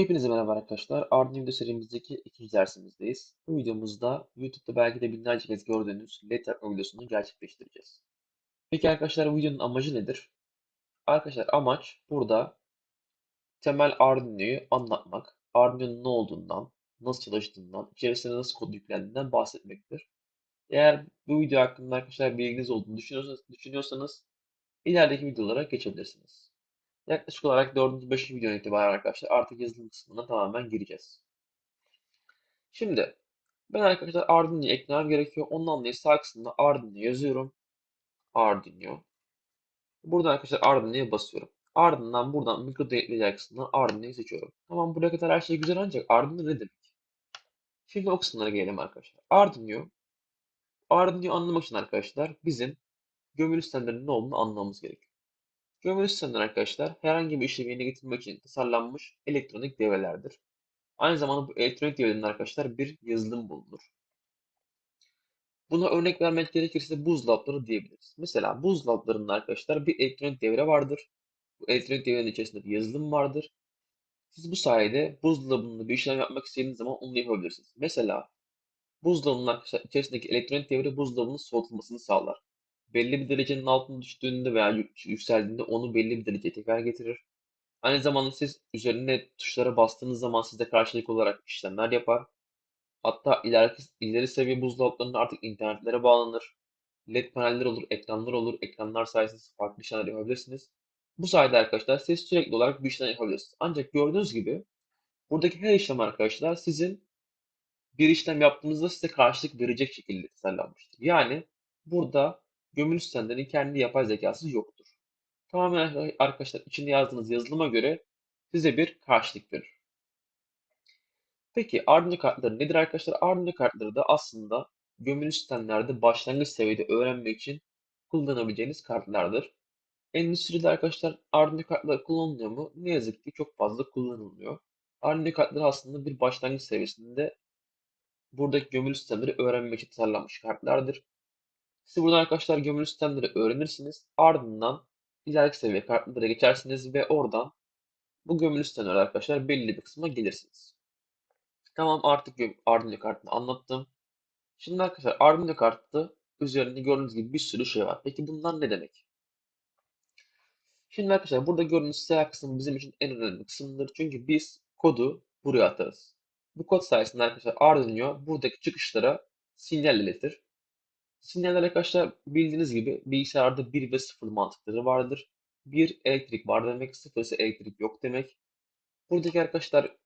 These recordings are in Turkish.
Hepinize merhaba arkadaşlar. Arduino serimizdeki ikinci dersimizdeyiz. Bu videomuzda YouTube'da belki de binlerce kez gördüğünüz LED yakma videosunu gerçekleştireceğiz. Peki arkadaşlar bu videonun amacı nedir? Arkadaşlar amaç burada temel Arduino'yu anlatmak, Arduino'nun ne olduğundan, nasıl çalıştığından, içerisine nasıl kod yüklendiğinden bahsetmektir. Eğer bu video hakkında arkadaşlar bilginiz olduğunu düşünüyorsanız, düşünüyorsanız ilerideki videolara geçebilirsiniz. Yaklaşık olarak 4. 5. videodan itibaren arkadaşlar artık yazılım kısmına tamamen gireceğiz. Şimdi ben arkadaşlar Arduino'yu eklemem gerekiyor. Ondan dolayı sağ kısmında Arduino yazıyorum. Arduino. Buradan arkadaşlar Arduino'ya basıyorum. Ardından buradan mikro denetleyici kısmından Arduino'yu seçiyorum. Tamam buraya kadar her şey güzel ancak Arduino ne demek? Şimdi o kısımlara gelelim arkadaşlar. Arduino Arduino'yu anlamak için arkadaşlar bizim gömülü sistemlerinin ne olduğunu anlamamız gerekiyor. Gömülü sistemler arkadaşlar herhangi bir işlemi yerine getirmek için tasarlanmış elektronik devrelerdir. Aynı zamanda bu elektronik devrelerin arkadaşlar bir yazılım bulunur. Buna örnek vermek gerekirse buzdolapları diyebiliriz. Mesela buzdolaplarında arkadaşlar bir elektronik devre vardır. Bu elektronik devrenin içerisinde bir yazılım vardır. Siz bu sayede buzdolabında bir işlem yapmak istediğiniz zaman onu yapabilirsiniz. Mesela buzdolabının içerisindeki elektronik devre buzdolabının soğutulmasını sağlar belli bir derecenin altına düştüğünde veya yükseldiğinde onu belli bir dereceye tekrar getirir. Aynı zamanda siz üzerine tuşlara bastığınız zaman size karşılık olarak işlemler yapar. Hatta ileri, ileri seviye buzdolaplarında artık internetlere bağlanır. LED paneller olur, ekranlar olur. Ekranlar sayesinde farklı işlemler yapabilirsiniz. Bu sayede arkadaşlar siz sürekli olarak bir işlem yapabilirsiniz. Ancak gördüğünüz gibi buradaki her işlem arkadaşlar sizin bir işlem yaptığınızda size karşılık verecek şekilde tasarlanmıştır. Yani burada gömülü sistemlerin kendi yapay zekası yoktur. Tamamen arkadaşlar içinde yazdığınız yazılıma göre size bir karşılık verir. Peki Arduino kartları nedir arkadaşlar? Arduino kartları da aslında gömülü sistemlerde başlangıç seviyede öğrenmek için kullanabileceğiniz kartlardır. Endüstride arkadaşlar Arduino kartları kullanılıyor mu? Ne yazık ki çok fazla kullanılmıyor. Arduino kartları aslında bir başlangıç seviyesinde buradaki gömülü sistemleri öğrenmek için tasarlanmış kartlardır. Siz buradan arkadaşlar gömülü sistemleri öğrenirsiniz. Ardından ileriki seviye kartlara geçersiniz ve oradan bu gömülü sistemler arkadaşlar belli bir kısma gelirsiniz. Tamam artık Arduino kartını anlattım. Şimdi arkadaşlar Arduino kartı üzerinde gördüğünüz gibi bir sürü şey var. Peki bunlar ne demek? Şimdi arkadaşlar burada gördüğünüz siyah kısım bizim için en önemli kısımdır. Çünkü biz kodu buraya atarız. Bu kod sayesinde arkadaşlar Arduino buradaki çıkışlara sinyal iletir. Sinyaller arkadaşlar bildiğiniz gibi bilgisayarda 1 ve 0 mantıkları vardır. 1 elektrik var demek, 0 ise elektrik yok demek. Buradaki arkadaşlar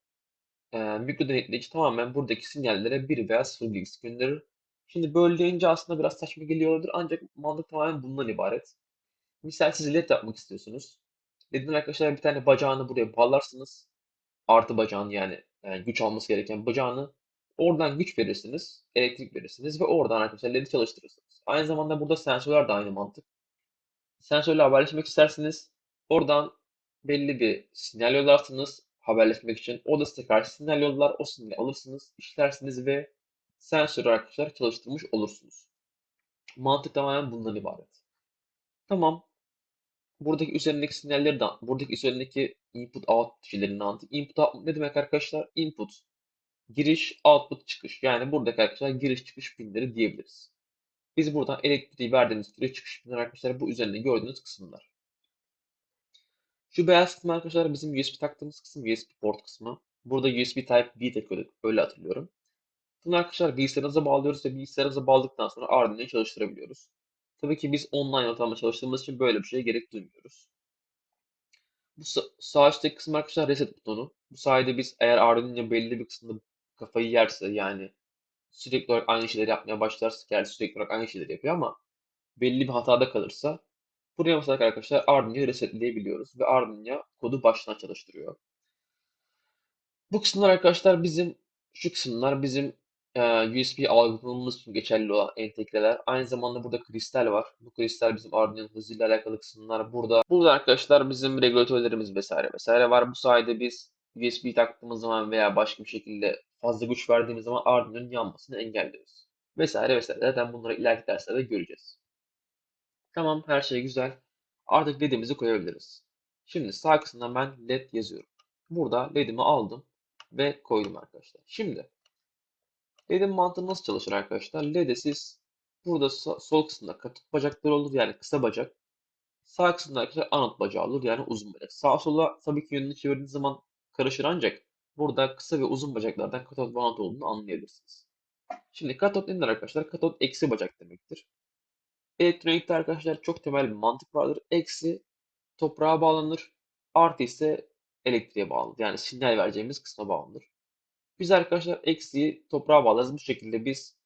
e, mikro tamamen buradaki sinyallere 1 veya 0 bilgisi gönderir. Şimdi böyle deyince aslında biraz saçma geliyordur ancak mantık tamamen bundan ibaret. Misal siz led yapmak istiyorsunuz. LED'in arkadaşlar bir tane bacağını buraya bağlarsınız. Artı bacağını yani, yani güç alması gereken bacağını Oradan güç verirsiniz, elektrik verirsiniz ve oradan LED'i çalıştırırsınız. Aynı zamanda burada sensörler de aynı mantık. Sensörle haberleşmek isterseniz oradan belli bir sinyal yollarsınız haberleşmek için. O da size karşı sinyal yollar. O sinyali alırsınız, işlersiniz ve sensörü arkadaşlar çalıştırmış olursunuz. Mantık tamamen bundan ibaret. Tamam. Buradaki üzerindeki sinyalleri de, buradaki üzerindeki input output şeylerini anlatayım. Input output ne demek arkadaşlar? Input giriş, output, çıkış. Yani buradaki arkadaşlar giriş çıkış pinleri diyebiliriz. Biz buradan elektriği verdiğimiz giriş çıkış pinleri arkadaşlar bu üzerinde gördüğünüz kısımlar. Şu beyaz kısım arkadaşlar bizim USB taktığımız kısım, USB port kısmı. Burada USB Type-B takıyorduk. Öyle hatırlıyorum. Bunu arkadaşlar bilgisayarınıza bağlıyoruz ve bilgisayarınıza bağladıktan sonra Arduino'yu çalıştırabiliyoruz. Tabii ki biz online ortamda çalıştığımız için böyle bir şeye gerek duymuyoruz. Bu sağ üstteki kısım arkadaşlar reset butonu. Bu sayede biz eğer Arduino belli bir kısımda kafayı yerse yani sürekli olarak aynı şeyleri yapmaya başlarsa gerçi sürekli olarak aynı şeyleri yapıyor ama belli bir hatada kalırsa buraya basarak arkadaşlar Arduino'yu resetleyebiliyoruz ve Arduino kodu baştan çalıştırıyor. Bu kısımlar arkadaşlar bizim şu kısımlar bizim e, USB algılamamız için geçerli olan entegreler. Aynı zamanda burada kristal var. Bu kristal bizim Arduino'nun hızıyla alakalı kısımlar burada. Burada arkadaşlar bizim regülatörlerimiz vesaire vesaire var. Bu sayede biz USB taktığımız zaman veya başka bir şekilde fazla güç verdiğimiz zaman Arduino'nun yanmasını engelliyoruz. Vesaire vesaire. Zaten bunları ileriki derslerde göreceğiz. Tamam her şey güzel. Artık LED'imizi koyabiliriz. Şimdi sağ kısımdan ben LED yazıyorum. burada ledimi aldım ve koydum arkadaşlar. Şimdi ledin mantığı nasıl çalışır arkadaşlar? Led'e siz burada sol kısımda katık bacakları olur yani kısa bacak. Sağ kısımda arkadaşlar anot bacağı olur yani uzun bacak. Sağa sola tabii ki yönünü çevirdiğiniz zaman karışır ancak burada kısa ve uzun bacaklardan katot anot olduğunu anlayabilirsiniz. Şimdi katot nedir arkadaşlar? Katot eksi bacak demektir. Elektronikte arkadaşlar çok temel bir mantık vardır. Eksi toprağa bağlanır. Artı ise elektriğe bağlanır. Yani sinyal vereceğimiz kısma bağlanır. Biz arkadaşlar eksiği toprağa bağlarız. Bu şekilde biz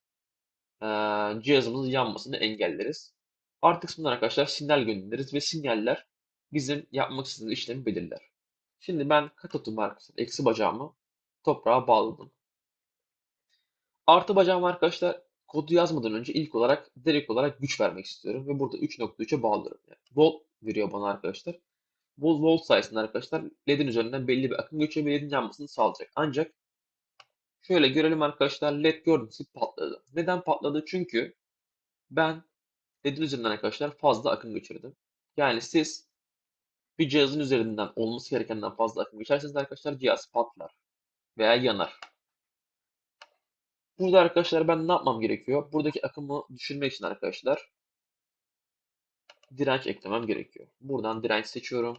eee, cihazımızın yanmasını engelleriz. Artı kısmından arkadaşlar sinyal göndeririz ve sinyaller bizim yapmak istediğimiz işlemi belirler. Şimdi ben katotumu arkadaşlar eksi bacağımı toprağa bağladım. Artı bacağım arkadaşlar kodu yazmadan önce ilk olarak direkt olarak güç vermek istiyorum ve burada 3.3'e bağlıyorum. Yani volt veriyor bana arkadaşlar. Bu volt sayesinde arkadaşlar LED'in üzerinden belli bir akım geçiyor LED'in yanmasını sağlayacak. Ancak şöyle görelim arkadaşlar LED gördüğünüz gibi patladı. Neden patladı? Çünkü ben LED'in üzerinden arkadaşlar fazla akım geçirdim. Yani siz bir cihazın üzerinden olması gerekenden fazla akım geçerseniz arkadaşlar cihaz patlar veya yanar. Burada arkadaşlar ben ne yapmam gerekiyor? Buradaki akımı düşürmek için arkadaşlar direnç eklemem gerekiyor. Buradan direnç seçiyorum.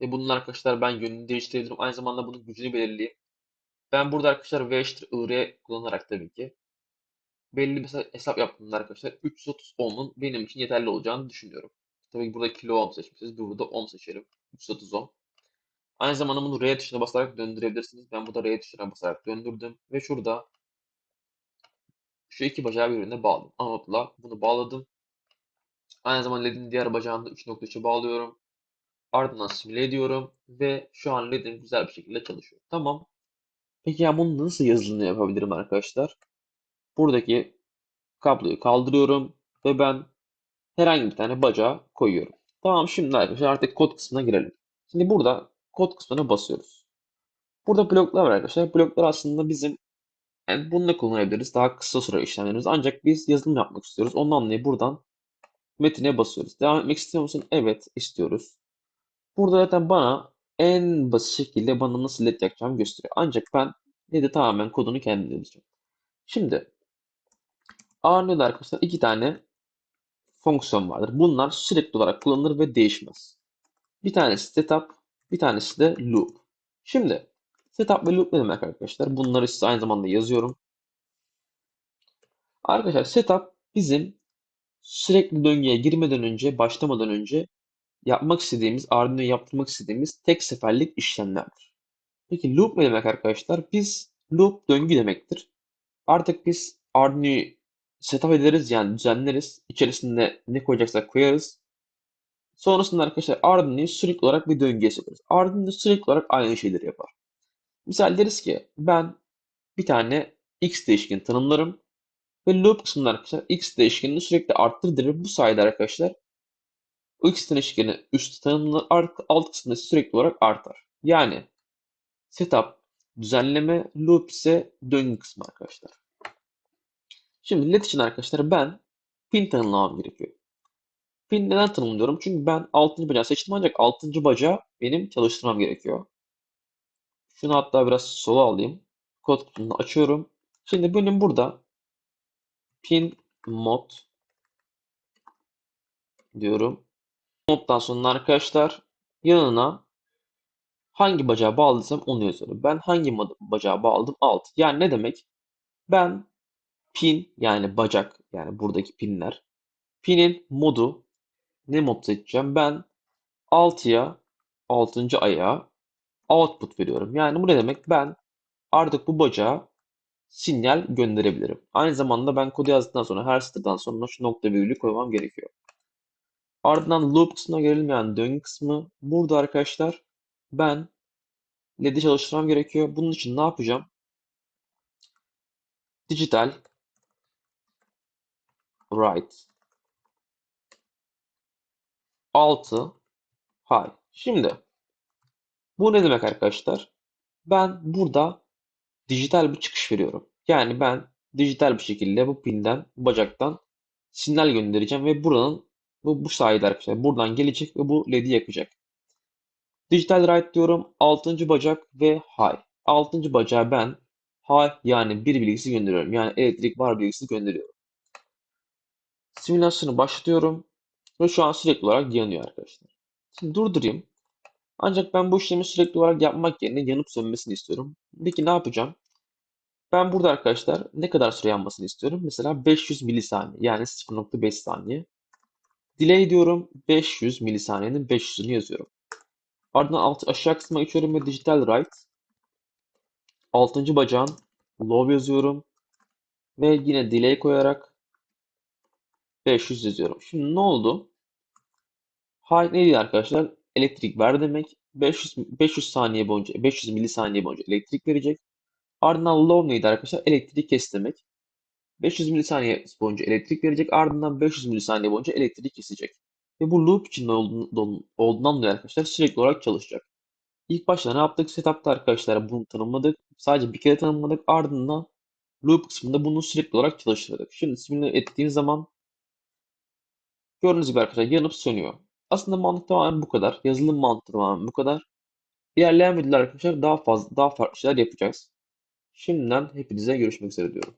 Ve bunun arkadaşlar ben yönünü değiştirebilirim. Aynı zamanda bunun gücünü belirleyeyim. Ben burada arkadaşlar V eşittir IR kullanarak tabii ki belli bir hesap yaptığımda arkadaşlar 330 ohm'un benim için yeterli olacağını düşünüyorum. Tabii ki burada kilo ohm seçmişiz. Burada ohm seçerim. 330 ohm. Aynı zamanda bunu R tuşuna basarak döndürebilirsiniz. Ben burada R tuşuna basarak döndürdüm. Ve şurada şu iki bacağı birbirine bağladım. Anotla bunu bağladım. Aynı zamanda LED'in diğer bacağını da 3.3'e bağlıyorum. Ardından simüle ediyorum. Ve şu an LED'im güzel bir şekilde çalışıyor. Tamam. Peki ya bunu nasıl yazılımını yapabilirim arkadaşlar? Buradaki kabloyu kaldırıyorum. Ve ben herhangi bir tane bacağı koyuyorum. Tamam şimdi arkadaşlar artık kod kısmına girelim. Şimdi burada kod kısmına basıyoruz. Burada bloklar var arkadaşlar. Bloklar aslında bizim yani bunu da kullanabiliriz. Daha kısa süre işlemlerimiz. Ancak biz yazılım yapmak istiyoruz. Ondan dolayı buradan metine basıyoruz. Devam etmek istiyor musun? Evet istiyoruz. Burada zaten bana en basit şekilde bana nasıl led yakacağımı gösteriyor. Ancak ben led'i tamamen kodunu kendim yazacağım. Şimdi Arduino'da arkadaşlar iki tane fonksiyon vardır. Bunlar sürekli olarak kullanılır ve değişmez. Bir tanesi setup, bir tanesi de loop. Şimdi setup ve loop ne demek arkadaşlar? Bunları size aynı zamanda yazıyorum. Arkadaşlar setup bizim sürekli döngüye girmeden önce, başlamadan önce yapmak istediğimiz, Arduino'yu yaptırmak istediğimiz tek seferlik işlemlerdir. Peki loop ne demek arkadaşlar? Biz loop döngü demektir. Artık biz Arduino'yu setup ederiz yani düzenleriz. İçerisinde ne koyacaksak koyarız. Sonrasında arkadaşlar Arduino'yu sürekli olarak bir döngüye sokarız. Arduino sürekli olarak aynı şeyleri yapar. Misal deriz ki ben bir tane x değişkeni tanımlarım ve loop kısmında arkadaşlar x değişkenini sürekli arttırır. Bu sayede arkadaşlar x değişkeni üst tanımlar alt kısmında sürekli olarak artar. Yani setup düzenleme, loop ise döngü kısmı arkadaşlar. Şimdi led için arkadaşlar ben pin tanımlamam gerekiyor. Pin neden tanımlıyorum? Çünkü ben 6. bacağı seçtim ancak 6. bacağı benim çalıştırmam gerekiyor. Şunu hatta biraz sola alayım. Kod kutusunu açıyorum. Şimdi benim burada pin mod diyorum. Moddan sonra arkadaşlar yanına hangi bacağı bağladıysam onu yazıyorum. Ben hangi bacağı bağladım? Alt. Yani ne demek? Ben pin yani bacak yani buradaki pinler. Pinin modu ne mod seçeceğim? Ben 6'ya 6. ayağa output veriyorum. Yani bu ne demek? Ben artık bu bacağa sinyal gönderebilirim. Aynı zamanda ben kodu yazdıktan sonra her satırdan sonra şu nokta virgülü koymam gerekiyor. Ardından loop kısmına yani döngü kısmı. Burada arkadaşlar ben LED'i çalıştırmam gerekiyor. Bunun için ne yapacağım? Digital write 6 high. Şimdi bu ne demek arkadaşlar? Ben burada dijital bir çıkış veriyorum. Yani ben dijital bir şekilde bu pinden, bacaktan sinyal göndereceğim ve buranın bu, bu sayede arkadaşlar buradan gelecek ve bu led'i yakacak. Digital write diyorum. 6. bacak ve high. 6. bacağa ben high yani bir bilgisi gönderiyorum. Yani elektrik var bilgisi gönderiyorum. Simülasyonu başlatıyorum. Ve şu an sürekli olarak yanıyor arkadaşlar. Şimdi durdurayım. Ancak ben bu işlemi sürekli olarak yapmak yerine yanıp sönmesini istiyorum. Peki ne yapacağım? Ben burada arkadaşlar ne kadar süre yanmasını istiyorum? Mesela 500 milisaniye yani 0.5 saniye. Delay diyorum 500 milisaniyenin 500'ünü yazıyorum. Ardından alt, aşağı kısma geçiyorum ve digital write. 6. bacağın low yazıyorum. Ve yine delay koyarak 500 yazıyorum. Şimdi ne oldu? High neydi arkadaşlar? Elektrik ver demek. 500, 500 saniye boyunca, 500 milisaniye boyunca elektrik verecek. Ardından low neydi arkadaşlar? Elektriği kes demek. 500 milisaniye boyunca elektrik verecek. Ardından 500 milisaniye boyunca elektriği kesecek. Ve bu loop içinde olduğundan dolayı arkadaşlar sürekli olarak çalışacak. İlk başta ne yaptık? Setup'ta arkadaşlar bunu tanımladık. Sadece bir kere tanımladık. Ardından loop kısmında bunu sürekli olarak çalıştırdık. Şimdi simüle ettiğim zaman gördüğünüz gibi arkadaşlar yanıp sönüyor. Aslında mantık tamamen bu kadar. Yazılım mantığı tamamen bu kadar. İlerleyen videolar arkadaşlar daha fazla daha farklı şeyler yapacağız. Şimdiden hepinize görüşmek üzere diyorum.